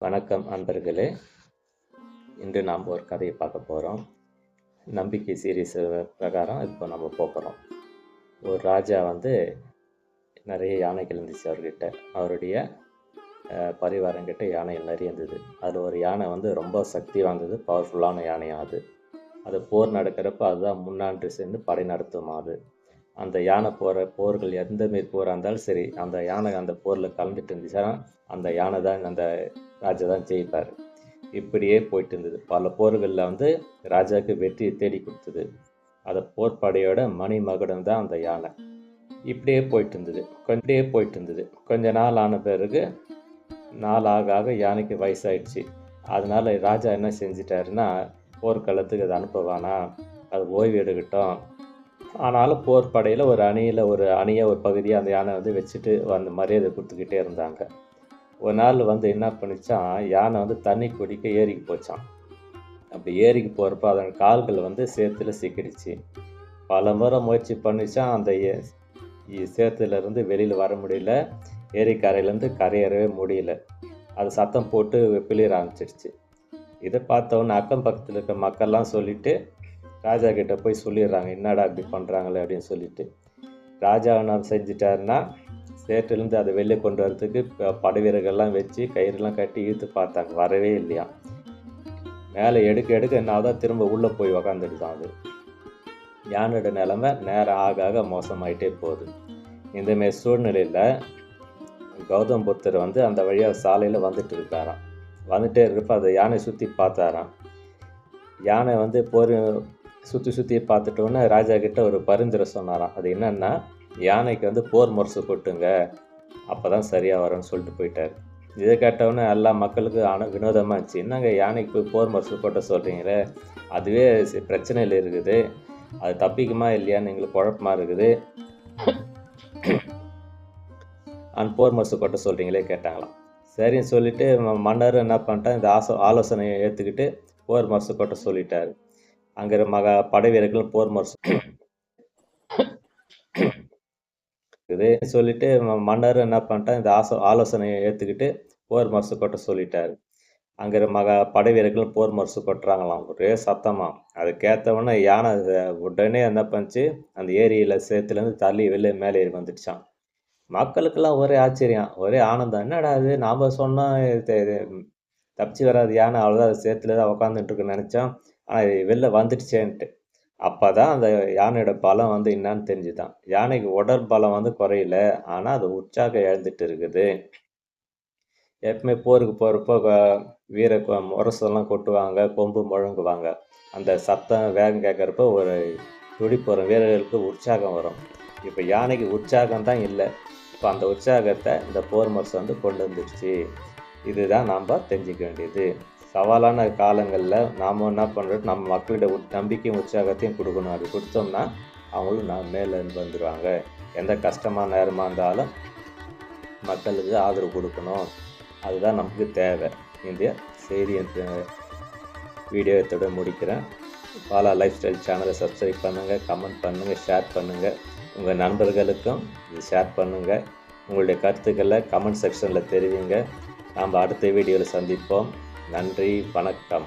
வணக்கம் அன்பர்களே. இன்று நாம் ஒரு கதையை பார்க்க போகிறோம் நம்பிக்கை சீரீஸ் பிரகாரம் இப்போ நம்ம போகிறோம் ஒரு ராஜா வந்து நிறைய யானைகள் இருந்துச்சு அவர்கிட்ட. அவருடைய பரிவாரங்கிட்ட யானைகள் நிறைய இருந்தது. அதில் ஒரு யானை வந்து ரொம்ப சக்தி வாய்ந்தது பவர்ஃபுல்லான யானையாக அது. அது போர் நடக்கிறப்ப அதுதான் முன்னாண்டு சேர்ந்து படை நடத்தும் அது அந்த யானை போகிற போர்கள் எந்த மாரி போராக இருந்தாலும் சரி அந்த யானை அந்த போரில் கலந்துட்டு இருந்துச்சுன்னா அந்த யானை தான் அந்த ராஜா தான் ஜெயிப்பார். இப்படியே போயிட்டு இருந்தது பல போர்களில் வந்து ராஜாவுக்கு வெற்றியை தேடி கொடுத்தது. அந்த போர்ப்படையோட மணிமகுடம் தான் அந்த யானை. இப்படியே போயிட்டு இருந்தது கொஞ்சே போயிட்டு இருந்தது கொஞ்ச நாள் ஆன பிறகு நாள் ஆக ஆக யானைக்கு வயசாயிடுச்சு. அதனால ராஜா என்ன செஞ்சிட்டாருன்னா போர்க்களத்துக்கு அது அனுப்பவானா அது ஓய்வு எடுக்கட்டும். ஆனாலும் போர் படையில் ஒரு அணியில் ஒரு அணியை ஒரு பகுதியை அந்த யானை வந்து வச்சுட்டு அந்த மரியாதை கொடுத்துக்கிட்டே இருந்தாங்க. ஒரு நாள் வந்து என்ன பண்ணிச்சான்? யானை வந்து தண்ணி குடிக்க ஏரிக்கு போச்சான். அப்படி ஏரிக்கு போகிறப்ப அதன் கால்கள் வந்து சேத்துல சிக்கிடுச்சு. பல முறை முயற்சி பண்ணிச்சான். அந்த ஏ- சேத்துலேருந்து வெளியில் வர முடியல. ஏரிக்கரையிலேருந்து கரையேறவே முடியல. அது சத்தம் போட்டு பிளிர ஆரம்பிச்சிடுச்சு. இதை பார்த்தவொன்னே அக்கம் பக்கத்தில் இருக்க மக்கள்லாம் சொல்லிட்டு ராஜா கிட்டே போய் சொல்லிடுறாங்க. என்னடா இப்படி பண்ணுறாங்களே அப்படின்னு சொல்லிட்டு. ராஜா என்ன செஞ்சிட்டாருன்னா சேற்றுலேருந்து அதை வெளியே கொண்டு வரதுக்கு ப- படை வீரர்கள்லாம் வச்சு கயிறுலாம் கட்டி இழுத்து பார்த்தாங்க. வரவே இல்லையா? மேலே எடுக்க எடுக்க என்னாதான் திரும்ப உள்ளே போய் உக்காந்துடுதான் அது. யானோட நிலமை நேரம் ஆக ஆக மோசமாயிட்டே போகுது. இந்தமாரி சூழ்நிலையில் கௌதம் புத்தர் வந்து அந்த வழியாக சாலையில் வந்துட்டு இருக்காராம். வந்துட்டே இருக்கப்ப அதை யானை சுற்றி பார்த்தாராம். யானை வந்து போர் சுற்றி சுற்றி பார்த்துட்டோன்னே ராஜா கிட்ட ஒரு பரிந்துரை சொன்னாராம். அது என்னென்னா யானைக்கு வந்து போர் முரசு கொட்டுங்க. அப்போ தான் சரியாக வரும்னு சொல்லிட்டு போயிட்டார். இதை கேட்டவுடனே எல்லா மக்களுக்கும் ஆன வினோதமாக இருந்துச்சு என்னங்க யானைக்கு போய் போர் முரசு கொட்ட சொல்கிறீங்களே அதுவே பிரச்சனையில் இருக்குது. அது தப்பிக்குமா இல்லையான்னு எங்களுக்கு குழப்பமாக இருக்குது. அண்ட் போர் முரசு கொட்ட சொல்கிறீங்களே கேட்டாங்களாம். சரின்னு சொல்லிட்டு ம- மன்னர் என்ன பண்ணிட்டான் இந்த ஆசோ ஆலோசனையை ஏற்றுக்கிட்டு போர் முரசு கொட்ட சொல்லிட்டார். அங்கே மக படை வீரர்கள் போர் முரசு இருக்குது. சொல்லிட்டு ம- மன்னர் என்ன பண்ணிட்டான் இந்த ஆசோ ஆலோசனையை ஏற்றுக்கிட்டு போர் மரசு கொட்ட சொல்லிட்டாரு. அங்கே மக படை வீரர்கள் போர் மரசு கொட்டுறாங்களாம் ஒரே சத்தமாக அது கேட்டவொடனே யானை உடனே என்ன பண்ணுச்சு அந்த ஏரியில் சேத்துலேருந்து தள்ளி வெளியே மேலே ஏறி வந்துடுச்சான் மக்களுக்கெல்லாம் ஒரே ஆச்சரியம் ஒரே ஆனந்தம். என்னடா அது நாம் சொன்னால் இது- இது தப்பிச்சு வராது யானை அவ்வளோதான் அது சேத்துல தான் உக்காந்துட்டு இருக்குன்னு நினச்சோம். ஆனால் வெளில வந்துடுச்சேன்ட்டு. அப்போ தான் அந்த யானையோட பலம் வந்து என்னன்னு தெரிஞ்சுதான். யானைக்கு உடல் பலம் வந்து குறையல. ஆனால் அது உற்சாகம் இழந்துட்டு இருக்குது. எப்பவுமே போருக்கு போகிறப்போ வீர முரசெல்லாம் கொட்டுவாங்க கொம்பு முழங்குவாங்க. அந்த சத்தம் வேகம் கேட்குறப்போ ஒரு துடிப்பு வரும். வீரர்களுக்கு உற்சாகம் வரும். இப்போ யானைக்கு உற்சாகம் தான் இல்லை. இப்போ அந்த உற்சாகத்தை இந்த போர் முரசு வந்து கொண்டு வந்துடுச்சு இதுதான் நாம் தெரிஞ்சுக்க வேண்டியது. சவாலான காலங்களில் நாம் என்ன பண்ணுறோம் நம்ம மக்களிட நம்பிக்கையும் உற்சாகத்தையும் கொடுக்கணும். அது கொடுத்தோம்னா அவங்களும் நான் மேலே வந்துடுவாங்க எந்த கஷ்டமான நேரமாக இருந்தாலும் மக்களுக்கு ஆதரவு கொடுக்கணும். அதுதான் நமக்கு தேவை. இந்த செய்தி வீடியோ இதோட முடிக்கிறேன். பாலா லைஃப் ஸ்டைல் சேனலை சப்ஸ்கிரைப் பண்ணுங்கள் கமெண்ட் பண்ணுங்கள் ஷேர் பண்ணுங்கள் உங்கள் நண்பர்களுக்கும் இது ஷேர் பண்ணுங்கள் உங்களுடைய கருத்துக்களை கமெண்ட் செக்ஷனில் தெரிவிங்க. நாம் அடுத்த வீடியோவில் சந்திப்போம். நன்றி வணக்கம்.